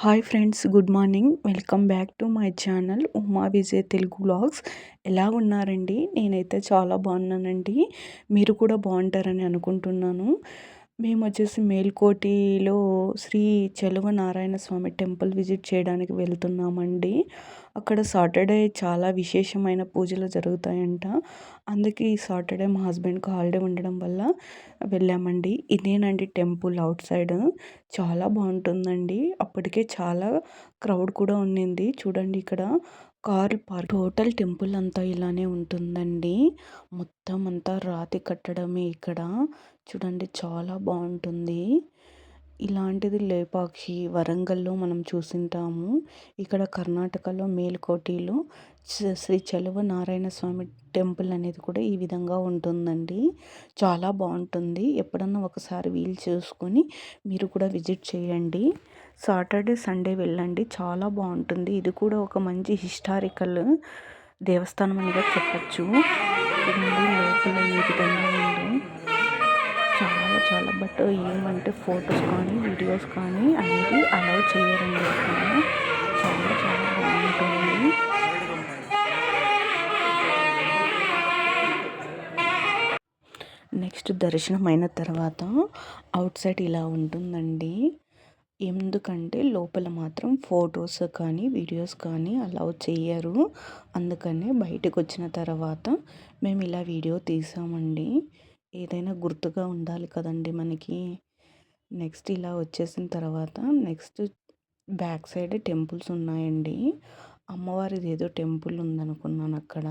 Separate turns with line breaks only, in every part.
Hi friends good morning welcome back to my channel Uma Vijay Telugu vlogs ఎలా ఉన్నారండి? నేనైతే చాలా బాగున్నానండి. మీరు కూడా బాగుంటారని అనుకుంటున్నాను. మేము వచ్చేసి మేల్కోటిలో శ్రీ చెలువ నారాయణ స్వామి టెంపుల్ విజిట్ చేయడానికి వెళ్తున్నామండి. అక్కడ సాటర్డే చాలా విశేషమైన పూజలు జరుగుతాయంట. అందుకే ఈ సాటర్డే మా హస్బెండ్కి హాలిడే ఉండడం వల్ల వెళ్ళామండి. ఇదేనండి టెంపుల్ అవుట్ సైడ్. చాలా బాగుంటుందండి. అప్పటికే చాలా క్రౌడ్ కూడా ఉన్నింది. చూడండి ఇక్కడ కార్ పార్క్. టోటల్ టెంపుల్ అంతా ఇలానే ఉంటుందండి. మొత్తం అంతా రాతి కట్టడమే ఇక్కడ. చూడండి చాలా బాగుంటుంది. ఇలాంటిది లేపాక్షి వరంగల్లో మనం చూసింటాము. ఇక్కడ కర్ణాటకలో మేల్కోటిలో శ్రీ చలువ నారాయణ స్వామి టెంపుల్ అనేది కూడా ఈ విధంగా ఉంటుందండి. చాలా బాగుంటుంది. ఎప్పుడన్నా ఒకసారి వీలు చేసుకొని మీరు కూడా విజిట్ చేయండి. సాటర్డే సండే వెళ్ళండి. చాలా బాగుంటుంది. ఇది కూడా ఒక మంచి హిస్టారికల్ దేవస్థానం అనేది చెప్పచ్చు. లోపల ఈ విధంగా ఉంది. చాలా బట్ ఏమంటే ఫొటోస్ కానీ వీడియోస్ కానీ అనేది అలౌ చేయరండి. చాలా చాలా బాగుంటుంది. నెక్స్ట్ దర్శనం అయిన తర్వాత అవుట్ సైడ్ ఇలా ఉంటుందండి. ఎందుకంటే లోపల మాత్రం ఫొటోస్ కానీ వీడియోస్ కానీ అలౌ చేయరు. అందుకనే బయటకు వచ్చిన తర్వాత మేము ఇలా వీడియో తీసామండి. ఏదైనా గుర్తుగా ఉండాలి కదండి మనకి. నెక్స్ట్ ఇలా వచ్చేసిన తర్వాత నెక్స్ట్ బ్యాక్ సైడ్ టెంపుల్స్ ఉన్నాయండి. అమ్మవారిది ఏదో టెంపుల్ ఉందనుకున్నాను అక్కడ.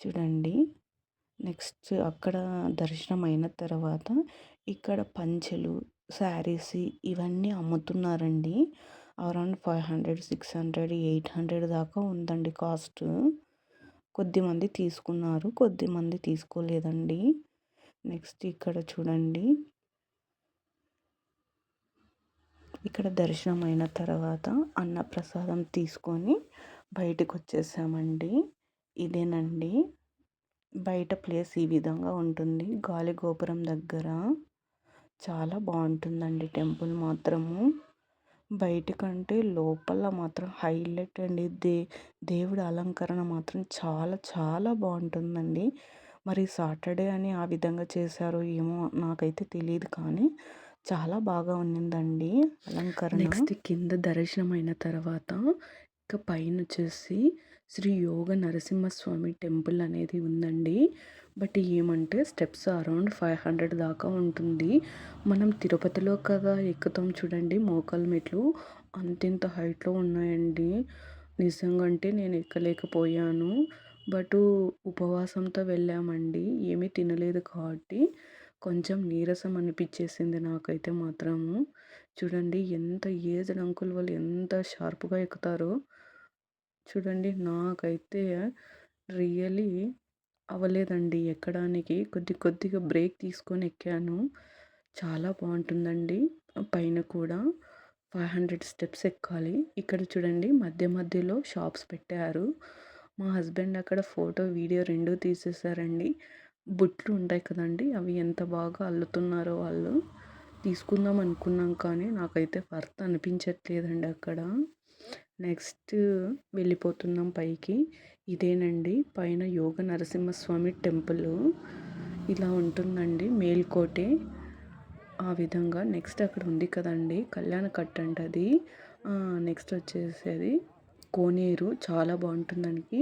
చూడండి. నెక్స్ట్ అక్కడ దర్శనం అయిన తర్వాత ఇక్కడ పంచెలు శారీస్ ఇవన్నీ అమ్ముతున్నారండి. Around five hundred six hundred eight hundred దాకా ఉందండి కాస్ట్. కొద్దిమంది తీసుకున్నారు కొద్దిమంది తీసుకోలేదండి. నెక్స్ట్ ఇక్కడ చూడండి. ఇక్కడ దర్శనం అయిన తర్వాత అన్నప్రసాదం తీసుకొని బయటకు వచ్చేసామండి ఇదేనండి. బయట ప్లేస్ ఈ విధంగా ఉంటుంది. గాలి గోపురం దగ్గర. చాలా బాగుంటుందండి టెంపుల్ మాత్రము. బయటకంటే లోపల మాత్రం హైలైట్ అండి. దే దేవుడి అలంకరణ మాత్రం చాలా చాలా బాగుంటుందండి. మరి సాటర్డే అని ఆ విధంగా చేశారో ఏమో నాకైతే తెలియదు కానీ చాలా బాగా ఉన్నిందండి అలంకరణ. నెక్స్ట్ కింద దర్శనం అయిన తర్వాత ఇంకా పైన వచ్చేసి శ్రీ యోగ నరసింహస్వామి టెంపుల్ అనేది ఉందండి. బట్ ఏమంటే స్టెప్స్ అరౌండ్ ఫైవ్ హండ్రెడ్ దాకా ఉంటుంది. మనం తిరుపతిలో కదా ఎక్కుతాం చూడండి మోకల్ మెట్లు అంతింత హైట్లో ఉన్నాయండి. నిజంగా అంటే నేను ఎక్కలేకపోయాను. బట్ ఉపవాసంతో వెళ్ళామండి. ఏమీ తినలేదు కాబట్టి కొంచెం నీరసం అనిపించేసింది నాకైతే మాత్రము. చూడండి ఎంత ఏజ్డ్ అంకుల్ వాళ్ళు ఎంత షార్ప్గా ఎక్కుతారో. చూడండి నాకైతే రియలీ అవ్వలేదండి ఎక్కడానికి. కొద్ది కొద్దిగా బ్రేక్ తీసుకొని ఎక్కాను. చాలా బాగుంటుందండి. పైన కూడా ఫైవ్ హండ్రెడ్ స్టెప్స్ ఎక్కాలి. ఇక్కడ చూడండి మధ్య మధ్యలో షాప్స్ పెట్టారు. మా హస్బెండ్ అక్కడ ఫోటో వీడియో రెండు తీసేసారండి. బుట్లు ఉంటాయి కదండి అవి ఎంత బాగా అల్లుతున్నారో వాళ్ళు తీసుకుందాం అనుకున్నాం కానీ నాకైతే వర్త్ అనిపించట్లేదండి అక్కడ. నెక్స్ట్ వెళ్ళిపోతున్నాం పైకి. ఇదేనండి పైన యోగ నరసింహస్వామి టెంపుల్. ఇలా ఉంటుందండి మేల్కోటే. ఆ విధంగా నెక్స్ట్ అక్కడ ఉంది కదండి కళ్యాణ కట్ అంట అది నెక్స్ట్ వచ్చేసేది. కోనేరు చాలా బాగుంటుందండి.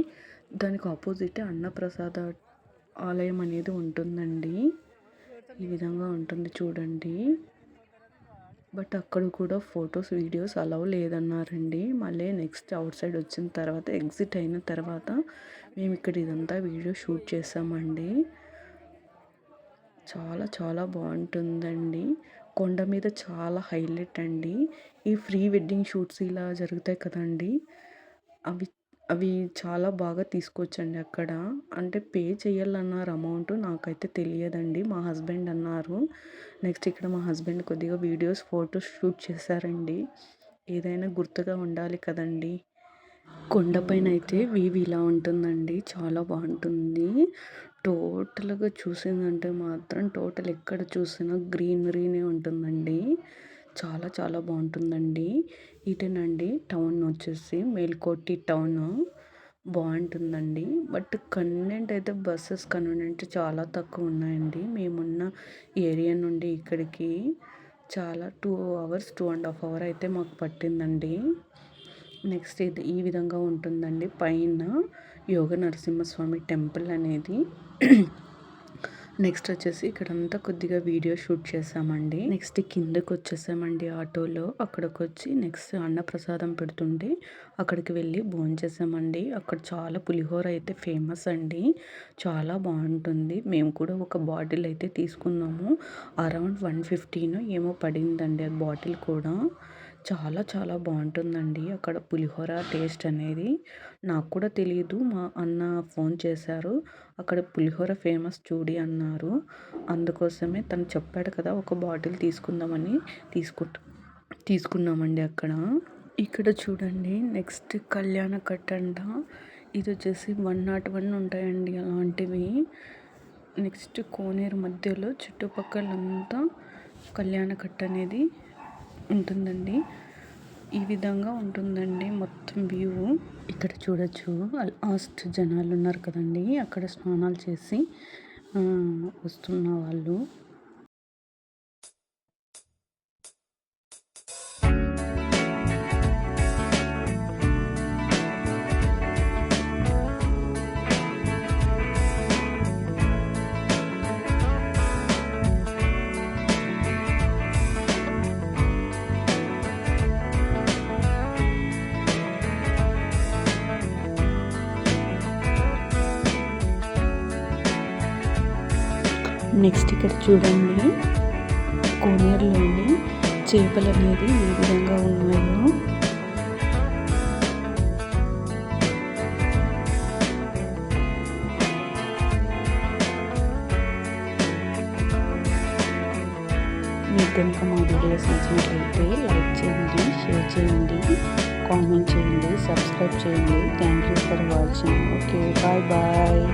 దానికి ఆపోజిట్ అన్నప్రసాద ఆలయం అనేది ఉంటుందండి. ఈ విధంగా ఉంటుంది చూడండి. బట్ అక్కడ కూడా ఫొటోస్ వీడియోస్ అలవ్ లేదన్నారండి. మళ్ళీ నెక్స్ట్ అవుట్ సైడ్ వచ్చిన తర్వాత ఎగ్జిట్ అయిన తర్వాత మేము ఇక్కడ ఇదంతా వీడియో షూట్ చేసామండి. చాలా చాలా బాగుంటుందండి. కొండ మీద చాలా హైలైట్ అండి. ఈ ప్రీ వెడ్డింగ్ షూట్స్ ఇలా జరుగుతాయి కదండి. అవి అవి చాలా బాగా తీసుకోవచ్చండి అక్కడ. అంటే పే చేయాలన్నారు అమౌంట్ నాకైతే తెలియదండి. మా హస్బెండ్ అన్నారు. నెక్స్ట్ ఇక్కడ మా హస్బెండ్ కొద్దిగా వీడియోస్ ఫొటోస్ షూట్ చేశారండి. ఏదైనా గుర్తుగా ఉండాలి కదండి. కొండపైన అయితే వీవి ఇలా ఉంటుందండి. చాలా బాగుంటుంది. టోటల్గా చూసిందంటే మాత్రం టోటల్ ఎక్కడ చూసినా గ్రీనరీనే ఉంటుందండి. చాలా చాలా బాగుంటుందండి. ఇటేనండి టౌన్ వచ్చేసి మేల్కోటి టౌన్ బాగుంటుందండి. బట్ కన్వీనెంట్ అయితే బస్సెస్ కన్వీనెంట్ చాలా తక్కువ ఉన్నాయండి. మేమున్న ఏరియా నుండి ఇక్కడికి చాలా two hours two and half hour అయితే మాకు పట్టిందండి. నెక్స్ట్ ఇది ఈ విధంగా ఉంటుందండి. పైన యోగ నరసింహస్వామి టెంపుల్ అనేది నెక్స్ట్ వచ్చేసి ఇక్కడంతా కొద్దిగా వీడియో షూట్ చేసామండి. నెక్స్ట్ కిందకు వచ్చేసామండి ఆటోలో. అక్కడికి వచ్చి నెక్స్ట్ అన్నప్రసాదం పెడుతుంటే అక్కడికి వెళ్ళి భోంచేసామండి. అక్కడ చాలా పులిహోర అయితే ఫేమస్ అండి. చాలా బాగుంటుంది. మేము కూడా ఒక బాటిల్ అయితే తీసుకున్నాము. అరౌండ్ వన్ ఫిఫ్టీన్ ఏమో పడిందండి ఆ బాటిల్ కూడా. చాలా చాలా బాగుంటుందండి. అక్కడ పులిహోర టేస్ట్ అనేది నాకు కూడా తెలియదు మా అన్న ఫోన్ చేశారు. అక్కడ పులిహోర ఫేమస్ చూడి అన్నారు. అందుకోసమే తను చెప్పాడు కదా ఒక బాటిల్ తీసుకుందామని తీసుకుంటా తీసుకున్నామండి అక్కడ. ఇక్కడ చూడండి నెక్స్ట్ కళ్యాణ కట్టంట ఇది వచ్చేసి వన్ నాట్ వన్ ఉంటాయండి అలాంటివి. నెక్స్ట్ కోనేరు మధ్యలో చుట్టుపక్కలంతా కళ్యాణ కట్ట అనేది ఉంటుందండి. ఈ విధంగా ఉంటుందండి మొత్తం వ్యూ ఇక్కడ చూడొచ్చు లాస్ట్ జనాలు ఉన్నారు కదండి. అక్కడ స్నానాలు చేసి వస్తున్న వాళ్ళు. నెక్స్ట్ ఇక్కడ చూడండి. కోనేరులోని చేపలు అనేది ఏ విధంగా ఉన్నాయో. మీకు కనుక మా వీడియోస్ నచ్చినట్లయితే లైక్ చేయండి షేర్ చేయండి కామెంట్ చేయండి సబ్స్క్రైబ్ చేయండి. Thank you for watching. Okay bye bye.